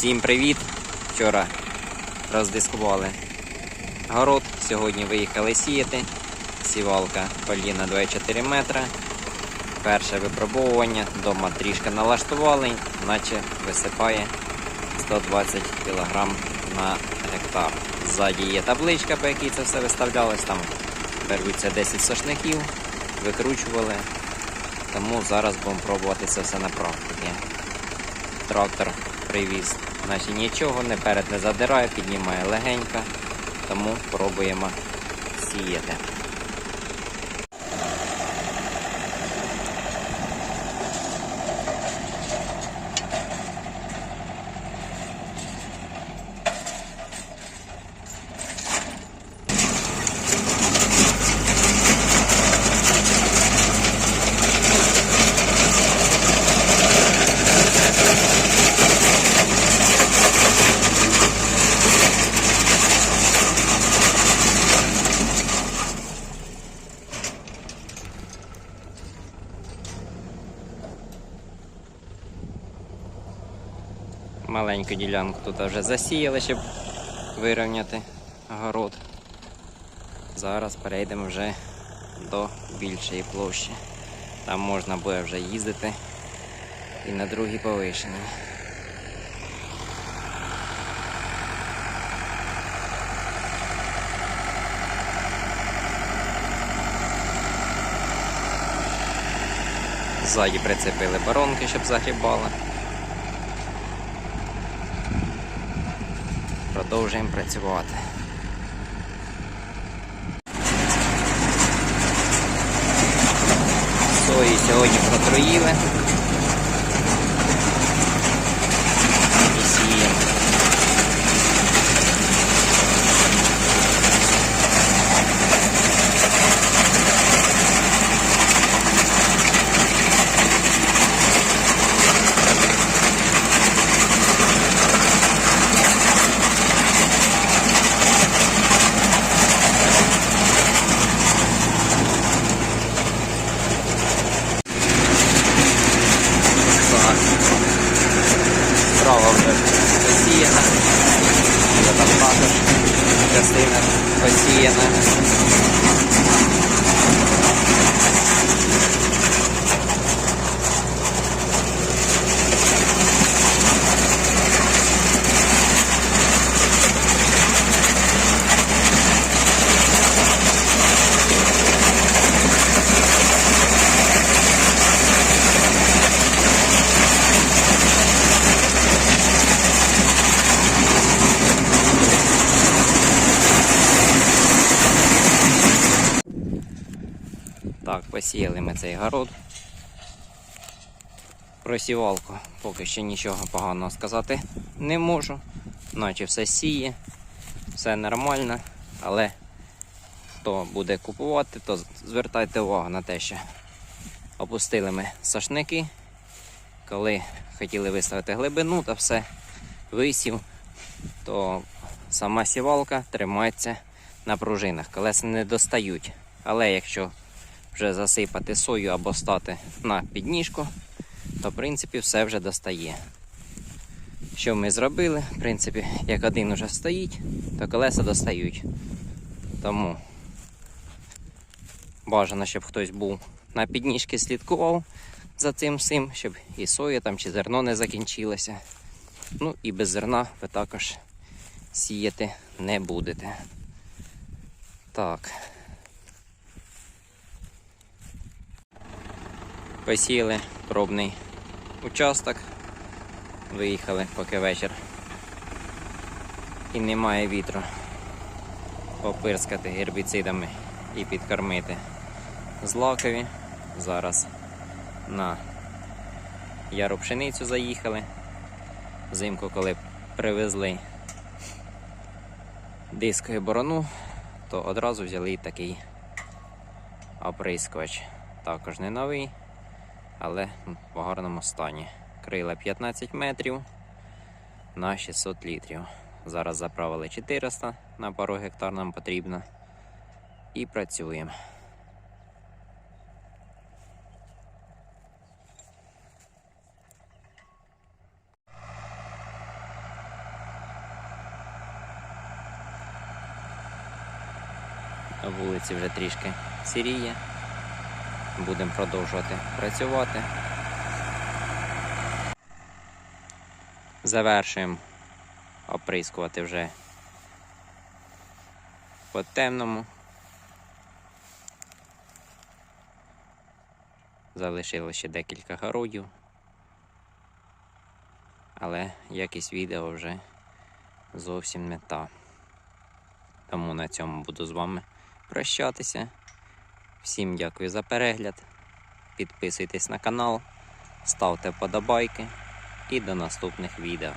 Всім привіт! Вчора роздискували город, сьогодні виїхали сіяти. Сівалка коліна 24 метри. Перше випробовування, дома трішки налаштували, наче висипає 120 кг на гектар. Ззаді є табличка, по якій це все виставлялось. Там беруться 10 сошників, викручували. Тому зараз будемо пробувати це все на практиці. Трактор привіз. Значить нічого, не перед не задирає, піднімає легенько, тому пробуємо сіяти. Маленьку ділянку тут вже засіяли, щоб вирівняти город. Зараз перейдемо вже до більшої площі. Там можна буде вже їздити і на другій повишенні. Ззаді прицепили баронки, щоб загрібали. Продовжуємо працювати. Сої сьогодні протруїли. І сіємо. Так. Вже посіяна. Там також частина посіяна. Так, посіяли ми цей город. Про сівалку поки що нічого поганого сказати не можу. Наче все сіє, все нормально, але хто буде купувати, то звертайте увагу на те, що опустили ми сашники, коли хотіли виставити глибину та все висів, то сама сівалка тримається на пружинах, колеса не достають. Але якщо вже засипати сою або стати на підніжку, то в принципі все вже достає. Що ми зробили? В принципі, як один уже стоїть, то колеса достають. Тому бажано, щоб хтось був на підніжки, слідкував за цим всім, щоб і соя там чи зерно не закінчилося. Ну і без зерна ви також сіяти не будете. Так. Посіяли пробний участок. Виїхали поки вечір. І немає вітру. Попирскати гербіцидами і підкормити злакові. Зараз на яру пшеницю заїхали. Взимку, коли привезли дискову борону, то одразу взяли такий оприскувач. Також не новий, але в гарному стані. Крила 15 метрів на 600 літрів. Зараз заправили 400 на пару гектар нам потрібно. І працюємо. Вулиці вже трішки сіріє. Будемо продовжувати працювати. Завершуємо оприскувати вже по темному. Залишилося ще декілька городів. Але якість відео вже зовсім не та. Тому на цьому буду з вами прощатися. Всім дякую за перегляд. Підписуйтесь на канал, ставте вподобайки і до наступних відео.